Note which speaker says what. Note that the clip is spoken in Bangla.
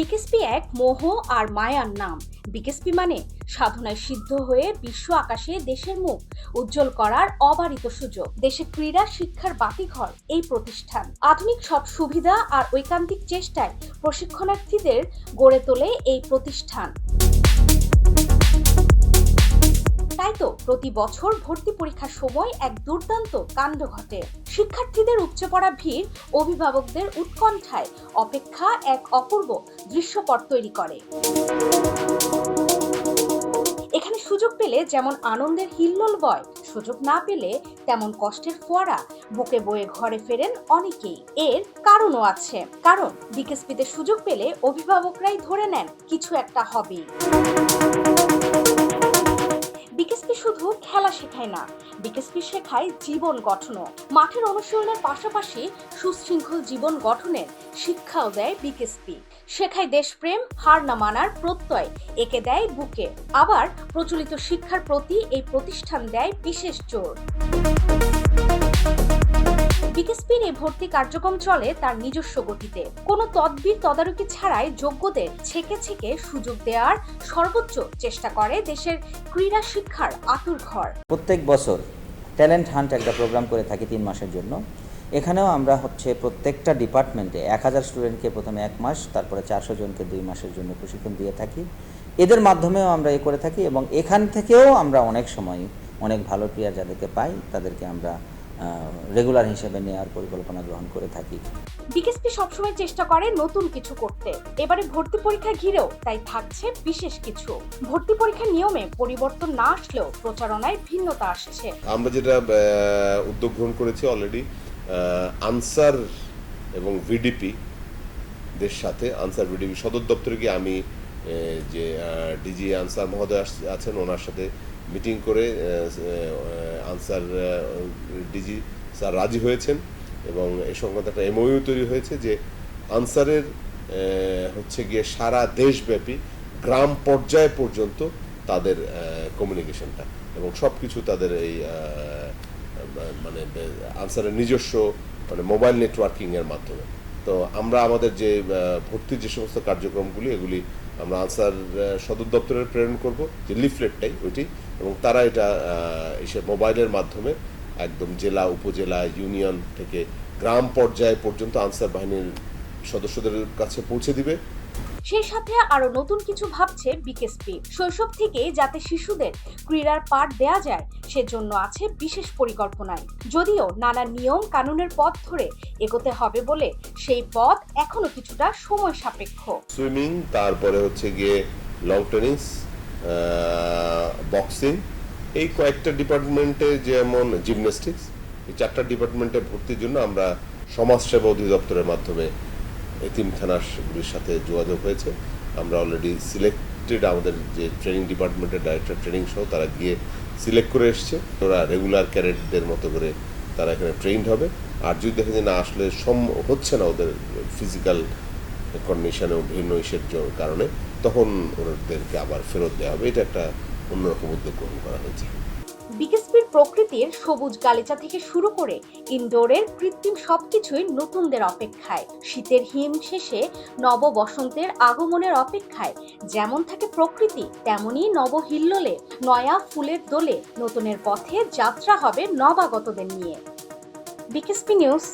Speaker 1: বিকেএসপি এক মোহ আর মায়ার নাম। বিকেসপি মানে সাধনায় সিদ্ধ হয়ে বিশ্ব আকাশে দেশের মুখ উজ্জ্বল করার অবারিত সুযোগ। দেশে ক্রীড়া, শিক্ষার বাতিঘর এই প্রতিষ্ঠান। আধুনিক সব সুবিধা আর ঐকান্তিক চেষ্টায় প্রশিক্ষণার্থীদের গড়ে তোলে এই প্রতিষ্ঠান। তাই তো প্রতি বছর ভর্তি পরীক্ষার সময় এক দুর্দান্ত কাণ্ড ঘটে। শিক্ষার্থীদের উপচে পড়া ভিড় অভিভাবকদের উৎকণ্ঠায় অপেক্ষা এক অপূর্ব দৃশ্যপট তৈরি করে। এখানে সুযোগ পেলে যেমন আনন্দের হিল্লোল বয়, সুযোগ না পেলে তেমন কষ্টের ফোয়ারা, বুকে বয়ে ঘরে ফেরেন অনেকেই। এর কারণও আছে। কারণ বিকেএসপিতে সুযোগ পেলে অভিভাবকরাই ধরে নেন কিছু একটা হবেই বিকেএসপি শুধু খেলা শেখায় না, বিকেএসপি শেখায় জীবন গঠনও। মাঠের অনুশীলনের পাশাপাশি সুশৃঙ্খল জীবন গঠনের শিক্ষাও দেয় বিকেএসপি। শেখায় দেশপ্রেম, হার না মানার প্রত্যয়, একে দেয় বুকে। আবার প্রচলিত শিক্ষার প্রতি এই প্রতিষ্ঠান দেয় বিশেষ জোর। বিকেএসপির ভর্তি কার্যক্রম চলে তার নিজস্ব গতিতে। কোনো তদবির তদারকি ছাড়াই যোগ্যদের ছেকে ছেকে সুযোগ দেওয়ার সর্বোচ্চ চেষ্টা করে দেশের ক্রীড়া শিক্ষার আতুর ঘর।
Speaker 2: প্রত্যেক বছর ট্যালেন্ট হান্ট একটা প্রোগ্রাম করে থাকি তিন মাসের জন্য। এখানেও আমরা হচ্ছে প্রত্যেকটা ডিপার্টমেন্টে এক হাজার স্টুডেন্টকে প্রথমে এক মাস, তারপরে চারশো জনকে দুই মাসের জন্য প্রশিক্ষণ দিয়ে থাকি। এদের মাধ্যমেও আমরা এ করে থাকি এবং এখান থেকেও আমরা অনেক সময় অনেক ভালো প্লেয়ার যাদেরকে পাই, তাদেরকে আমরা রেগুলার হিসেবে নেওয়ার পরিকল্পনা গ্রহণ করে থাকি।
Speaker 1: বিকেএসপি সবসময় চেষ্টা করে নতুন কিছু করতে। এবারে ভর্তি পরীক্ষা ঘিরেও তাই থাকছে বিশেষ কিছু। ভর্তি পরীক্ষার নিয়মে পরিবর্তন না আসলেও প্রচারণায় ভিন্নতা আসছে।
Speaker 3: আমরা যেটা উদ্যোগ গ্রহণ করেছি অলরেডি আনসার এবং ভিডিপি দের সাথে আনসার ভিডিপি সদর দপ্তরে গিয়ে আমি যে ডিজি আনসার মহোদয় আছেন, ওনার সাথে মিটিং করে আনসার ডিজি স্যার রাজি হয়েছেন এবং এই সংক্রান্ত একটা এমওইউ তৈরি হয়েছে যে আনসারের হচ্ছে গিয়ে সারা দেশব্যাপী গ্রাম পর্যায় পর্যন্ত তাদের কমিউনিকেশনটা এবং সব কিছু তাদের এই মানে আনসারের নিজস্ব মানে মোবাইল নেটওয়ার্কিংয়ের মাধ্যমে। তো আমরা আমাদের যে ভর্তি ভর্তির যে সমস্ত কার্যক্রমগুলি, এগুলি আমরা আনসার সদর দপ্তরের প্রেরণ করব, যে লিফলেটটাই ওইটি, এবং তারা এটা এসে মোবাইলের মাধ্যমে একদম জেলা, উপজেলা, ইউনিয়ন থেকে গ্রাম পর্যায় পর্যন্ত আনসার বাহিনীর সদস্যদের কাছে পৌঁছে দিবে।
Speaker 1: সেই সাথে আরও নতুন কিছু ভাবছে বিকেএসপি। শৈশব থেকে যাতে শিশুদের ক্রীড়ার পাঠ দেয়া যায়, সেজন্য আছে বিশেষ পরিকল্পনায়। যদিও নানা নিয়ম কানুনের পথ ধরে এগোতে হবে বলে সেই পথ এখনও কিছুটা সময় সাপেক্ষ।
Speaker 3: সুইমিং, তারপরে হচ্ছে গিয়ে লং টেনিস বক্সিং এই কয়েকটা ডিপার্টমেন্টে যেমন জিমন্যাস্টিক্স এই চারটা ডিপার্টমেন্টে ভর্তির জন্য আমরা সমাজসেবা অধিদপ্তরের মাধ্যমে এতিমখানাগুলির সাথে যোগাযোগ হয়েছে। আমরা অলরেডি সিলেক্টেড আমাদের যে ট্রেনিং ডিপার্টমেন্টের ডাইরেক্টর ট্রেনিং সহ তারা গিয়ে সিলেক্ট করে এসছে। ওরা রেগুলার ক্যাডেটদের মতো করে তারা এখানে ট্রেন্ড হবে। আর যদি দেখে যে না, আসলে সম হচ্ছে না ওদের ফিজিক্যাল কন্ডিশনে ভিন্ন ইসের কারণে, তখন ওদেরকে আবার ফেরত দেওয়া হবে। এটা একটা অন্যরকম উদ্যোগ গ্রহণ করা হয়েছে।
Speaker 1: বিকেএসপির প্রকৃতির সবুজ গালিচা থেকে শুরু করে ইনডোরের কৃত্রিম সবকিছুই নতুনদের অপেক্ষায়। শীতের হিম শেষে নব বসন্তের আগমনের অপেক্ষায় যেমন থাকে প্রকৃতি, তেমনই নব হিল্লোলে নয়া ফুলের দোলে নতুনের পথে যাত্রা হবে নবাগতদের নিয়ে। বিকেসপি নিউজ